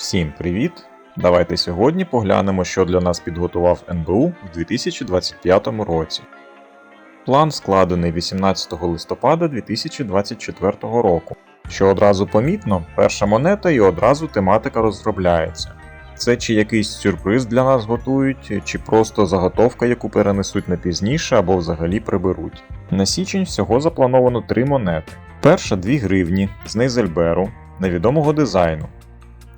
Всім привіт! Давайте сьогодні поглянемо, що для нас підготував НБУ в 2025 році. План складений 18 листопада 2024 року. Що одразу помітно, перша монета і одразу тематика розробляється. Це чи якийсь сюрприз для нас готують, чи просто заготовка, яку перенесуть на пізніше або взагалі приберуть. На січень всього заплановано три монети. Перша 2 гривні з Нейзельберу невідомого дизайну.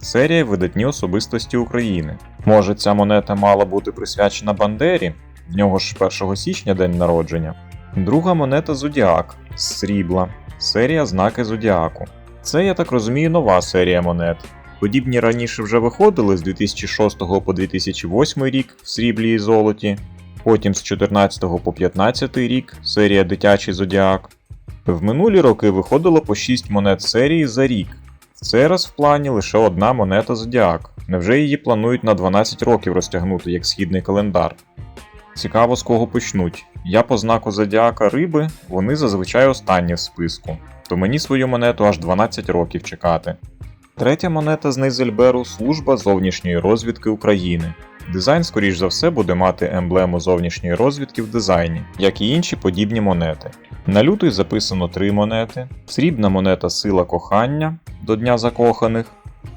Серія видатні особистості України. Може, ця монета мала бути присвячена Бандері, в нього ж 1 січня день народження. Друга монета Зодіак з срібла, серія Знаки Зодіаку. Це, я так розумію, нова серія монет. Подібні раніше вже виходили з 2006 по 2008 рік в сріблі і золоті, потім з 14 по 15 рік серія Дитячий Зодіак. В минулі роки виходило по 6 монет серії за рік. Цей раз в плані лише одна монета Зодіак. Невже її планують на 12 років розтягнути як східний календар? Цікаво, з кого почнуть. Я по знаку Зодіака риби, вони зазвичай останні в списку, то мені свою монету аж 12 років чекати. Третя монета з Нейзельберу служба зовнішньої розвідки України. Дизайн, скоріш за все, буде мати емблему зовнішньої розвідки в дизайні, як і інші подібні монети. На лютий записано три монети: срібна монета Сила кохання до Дня закоханих.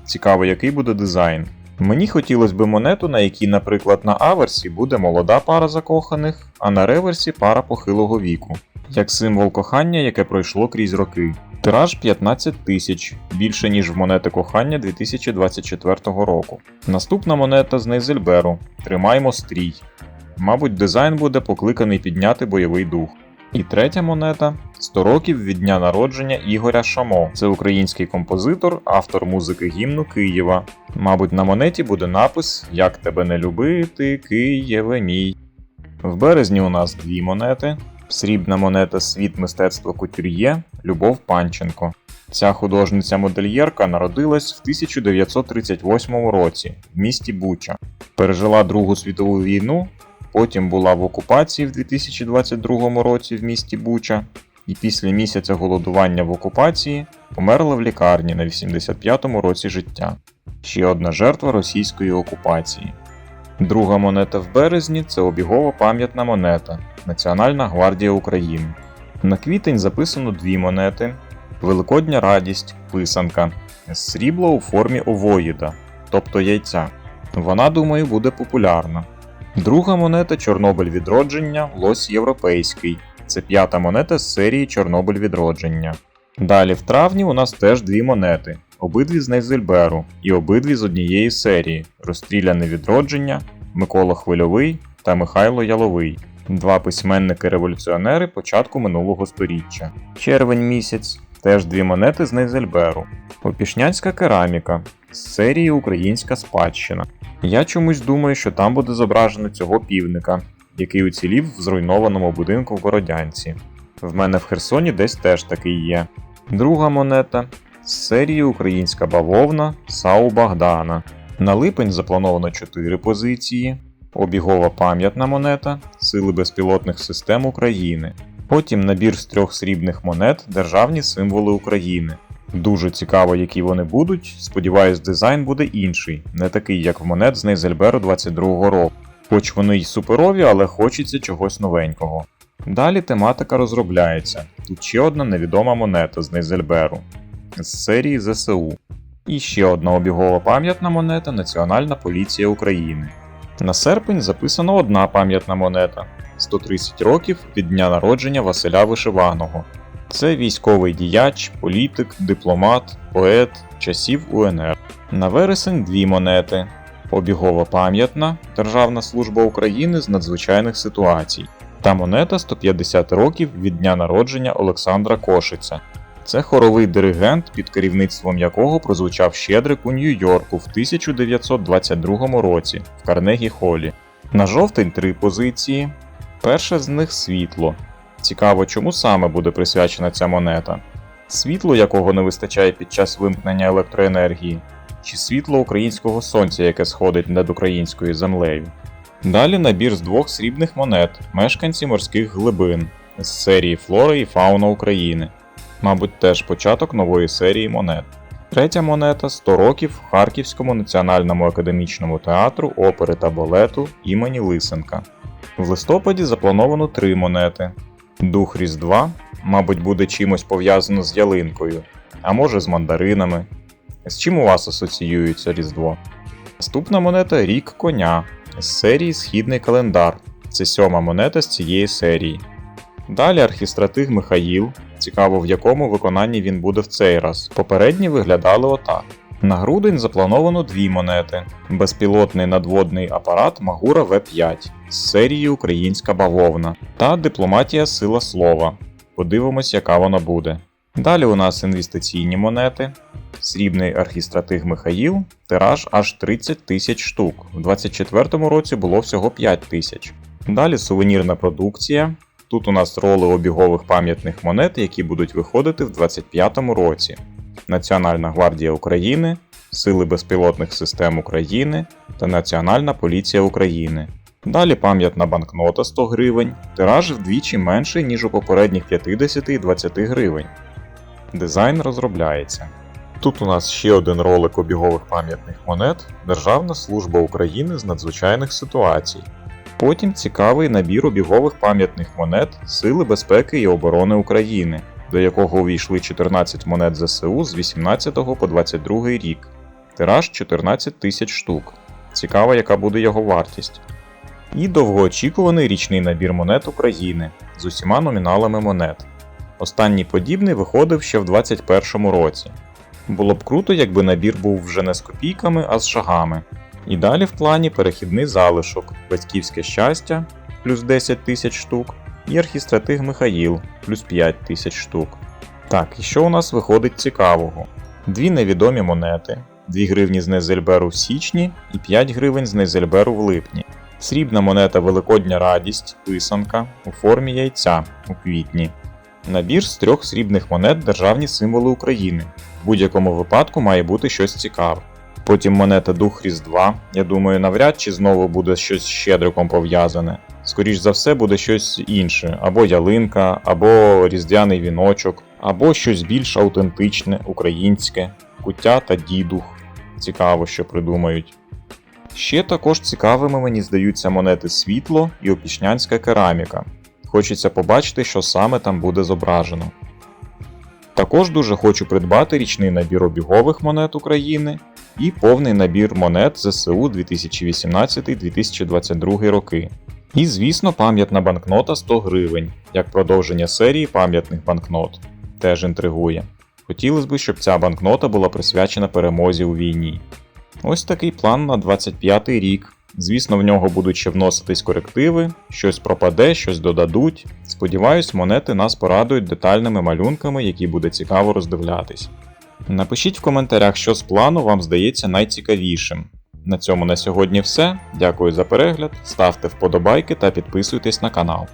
Цікаво, який буде дизайн. Мені хотілося б монету, на якій, наприклад, на аверсі буде молода пара закоханих, а на реверсі пара похилого віку, як символ кохання, яке пройшло крізь роки. Тираж 15 тисяч, більше ніж в монети кохання 2024 року. Наступна монета з Нейзельберу. Тримаймо стрій. Мабуть, дизайн буде покликаний підняти бойовий дух. І третя монета 100 років від дня народження Ігоря Шамо. Це український композитор, автор музики гімну Києва. Мабуть, на монеті буде напис Як тебе не любити, Києве мій. В березні у нас дві монети. Срібна монета Світ мистецтва кутюр'є Любов Панченко. Ця художниця-модельєрка народилась в 1938 році в місті Буча. Пережила Другу світову війну, потім була в окупації в 2022 році в місті Буча, і після місяця голодування в окупації померла в лікарні на 85-му році життя. Ще одна жертва російської окупації. Друга монета в березні це обігова пам'ятна монета Національна гвардія України. На квітень записано дві монети: Великодня радість, писанка, срібло у формі овоїда, тобто яйця. Вона, думаю, буде популярна. Друга монета Чорнобиль відродження Лось Європейський. Це п'ята монета з серії Чорнобиль відродження. Далі в травні у нас теж дві монети, обидві з Нейзельберу і обидві з однієї серії Розстріляне відродження, Микола Хвильовий та Михайло Яловий. Два письменники-революціонери початку минулого століття. Червень місяць теж дві монети з Нейзельберу. Опішнянська кераміка з серії Українська спадщина. Я чомусь думаю, що там буде зображено цього півника, який уцілів в зруйнованому будинку в Бородянці. В мене в Херсоні десь теж такий є. Друга монета з серії Українська бавовна Сау Богдана. На липень заплановано 4 позиції. Обігова пам'ятна монета Сили безпілотних систем України. Потім набір з трьох срібних монет Державні символи України. Дуже цікаво, які вони будуть. Сподіваюсь, дизайн буде інший, не такий, як в монет з Нейзельберу 22 року. Хоч вони й суперові, але хочеться чогось новенького. Далі тематика розробляється. Тут ще одна невідома монета з Нейзельберу з серії ЗСУ. І ще одна обігова пам'ятна монета Національна поліція України. На серпень записано одна пам'ятна монета 130 років від дня народження Василя Вишиваного. Це військовий діяч, політик, дипломат, поет часів УНР. На вересень дві монети. Обігова пам'ятна Державна служба України з надзвичайних ситуацій та монета 150 років від дня народження Олександра Кошиця. Це хоровий диригент, під керівництвом якого прозвучав Щедрик у Нью-Йорку в 1922 році в Карнегі Холі. На жовтень три позиції. Перша з них світло. Цікаво, чому саме буде присвячена ця монета. Світло, якого не вистачає під час вимкнення електроенергії, чи світло українського сонця, яке сходить над українською землею. Далі набір з двох срібних монет, мешканці морських глибин з серії Флора і Фауна України. Мабуть, теж початок нової серії монет. Третя монета 100 років Харківському національному академічному театру опери та балету імені Лисенка. В листопаді заплановано три монети. Дух Різдва, мабуть, буде чимось пов'язано з ялинкою, а може з мандаринами. З чим у вас асоціюється Різдво? Наступна монета Рік коня з серії Східний календар. Це сьома монета з цієї серії. Далі архістратиг Михаїл. Цікаво, в якому виконанні він буде в цей раз. Попередні виглядали отак. На грудень заплановано дві монети: безпілотний надводний апарат Магура В5 з серії Українська бавовна та дипломатія Сила Слова. Подивимось, яка вона буде. Далі у нас інвестиційні монети. Срібний архістратиг Михаїл, тираж аж 30 тисяч штук. У 2024 році було всього 5 тисяч. Далі сувенірна продукція. Тут у нас роли обігових пам'ятних монет, які будуть виходити в 2025 році. Національна гвардія України, Сили безпілотних систем України та Національна поліція України. Далі пам'ятна банкнота 100 гривень, тираж вдвічі менший, ніж у попередніх 50 і 20 гривень. Дизайн розробляється. Тут у нас ще один ролик обігових пам'ятних монет Державна служба України з надзвичайних ситуацій. Потім цікавий набір обігових пам'ятних монет Сили безпеки і оборони України, до якого увійшли 14 монет ЗСУ з 18 по 22 рік. Тираж 14 тисяч штук. Цікаво, яка буде його вартість. І довгоочікуваний річний набір монет України з усіма номіналами монет. Останній подібний виходив ще в 2021 році. Було б круто, якби набір був вже не з копійками, а з шагами. І далі в плані перехідний залишок, батьківське щастя плюс 10 тисяч штук, і архістратиг Михаїл плюс 5 тисяч штук. Так, і що у нас виходить цікавого? Дві невідомі монети, 2 гривні з Незельберу в січні і 5 гривень з Незельберу в липні. Срібна монета Великодня радість, писанка у формі яйця у квітні. Набір з трьох срібних монет Державні символи України. В будь-якому випадку має бути щось цікаве. Потім монета Дух Різдва. Я думаю, навряд чи знову буде щось з щедриком пов'язане. Скоріш за все, буде щось інше, або ялинка, або різдвяний віночок, або щось більш аутентичне, українське, куття та дідух. Цікаво, що придумають. Ще також цікавими мені здаються монети світло і опішнянська кераміка. Хочеться побачити, що саме там буде зображено. Також дуже хочу придбати річний набір обігових монет України і повний набір монет ЗСУ 2018-2022 роки. І, звісно, пам'ятна банкнота 100 гривень, як продовження серії пам'ятних банкнот. Теж інтригує. Хотілося б, щоб ця банкнота була присвячена перемозі у війні. Ось такий план на 25 рік. Звісно, в нього будуть ще вноситись корективи, щось пропаде, щось додадуть. Сподіваюсь, монети нас порадують детальними малюнками, які буде цікаво роздивлятись. Напишіть в коментарях, що з плану вам здається найцікавішим. На цьому на сьогодні все. Дякую за перегляд, ставте вподобайки та підписуйтесь на канал.